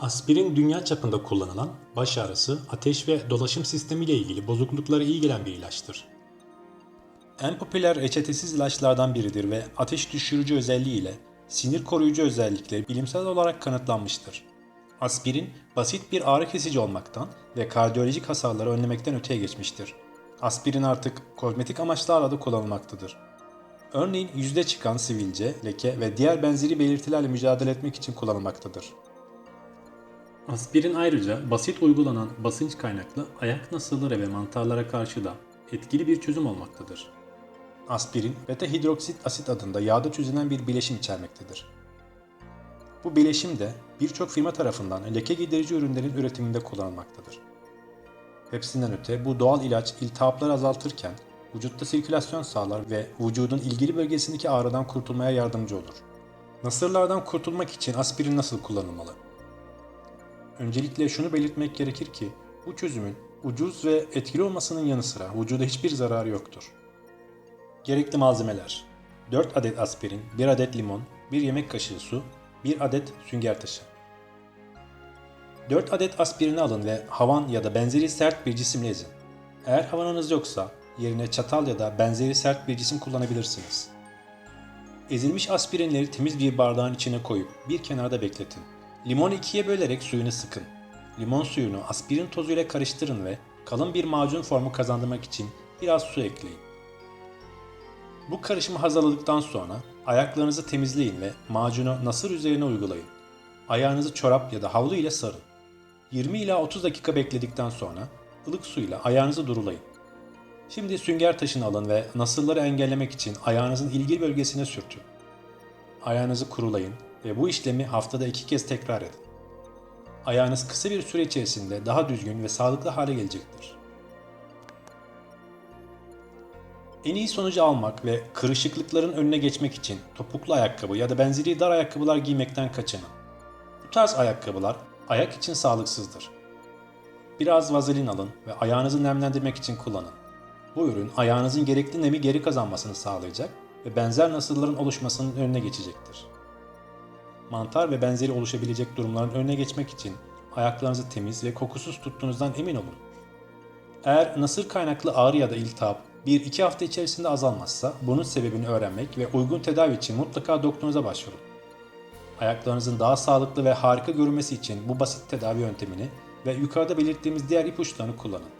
Aspirin dünya çapında kullanılan baş ağrısı, ateş ve dolaşım sistemi ile ilgili bozukluklara iyi gelen bir ilaçtır. En popüler reçetesiz ilaçlardan biridir ve ateş düşürücü özelliğiyle sinir koruyucu özellikleri bilimsel olarak kanıtlanmıştır. Aspirin basit bir ağrı kesici olmaktan ve kardiyolojik hasarları önlemekten öteye geçmiştir. Aspirin artık kozmetik amaçlarla da kullanılmaktadır. Örneğin yüzde çıkan sivilce, leke ve diğer benzeri belirtilerle mücadele etmek için kullanılmaktadır. Aspirin ayrıca basit uygulanan basınç kaynaklı ayak nasırları ve mantarlara karşı da etkili bir çözüm olmaktadır. Aspirin, beta hidroksit asit adında yağda çözünen bir bileşim içermektedir. Bu bileşim de birçok firma tarafından leke giderici ürünlerin üretiminde kullanılmaktadır. Hepsinden öte bu doğal ilaç iltihapları azaltırken vücutta sirkülasyon sağlar ve vücudun ilgili bölgesindeki ağrıdan kurtulmaya yardımcı olur. Nasırlardan kurtulmak için aspirin nasıl kullanılmalı? Öncelikle şunu belirtmek gerekir ki bu çözümün ucuz ve etkili olmasının yanı sıra vücuda hiçbir zararı yoktur. Gerekli malzemeler 4 adet aspirin, 1 adet limon, 1 yemek kaşığı su, 1 adet sünger taşı. 4 adet aspirini alın ve havan ya da benzeri sert bir cisimle ezin. Eğer havanınız yoksa yerine çatal ya da benzeri sert bir cisim kullanabilirsiniz. Ezilmiş aspirinleri temiz bir bardağın içine koyup bir kenarda bekletin. Limonu ikiye bölerek suyunu sıkın. Limon suyunu aspirin tozuyla karıştırın ve kalın bir macun formu kazandırmak için biraz su ekleyin. Bu karışımı hazırladıktan sonra ayaklarınızı temizleyin ve macunu nasır üzerine uygulayın. Ayağınızı çorap ya da havlu ile sarın. 20 ila 30 dakika bekledikten sonra ılık suyla ayağınızı durulayın. Şimdi sünger taşını alın ve nasırları engellemek için ayağınızın ilgili bölgesine sürtün. Ayağınızı kurulayın ve bu işlemi haftada iki kez tekrar edin. Ayağınız kısa bir süre içerisinde daha düzgün ve sağlıklı hale gelecektir. En iyi sonucu almak ve kırışıklıkların önüne geçmek için topuklu ayakkabı ya da benzeri dar ayakkabılar giymekten kaçının. Bu tarz ayakkabılar ayak için sağlıksızdır. Biraz vazelin alın ve ayağınızı nemlendirmek için kullanın. Bu ürün ayağınızın gerekli nemi geri kazanmasını sağlayacak ve benzer nasırların oluşmasının önüne geçecektir. Mantar ve benzeri oluşabilecek durumların önüne geçmek için ayaklarınızı temiz ve kokusuz tuttuğunuzdan emin olun. Eğer nasır kaynaklı ağrı ya da iltihap 1-2 hafta içerisinde azalmazsa bunun sebebini öğrenmek ve uygun tedavi için mutlaka doktorunuza başvurun. Ayaklarınızın daha sağlıklı ve harika görünmesi için bu basit tedavi yöntemini ve yukarıda belirttiğimiz diğer ipuçlarını kullanın.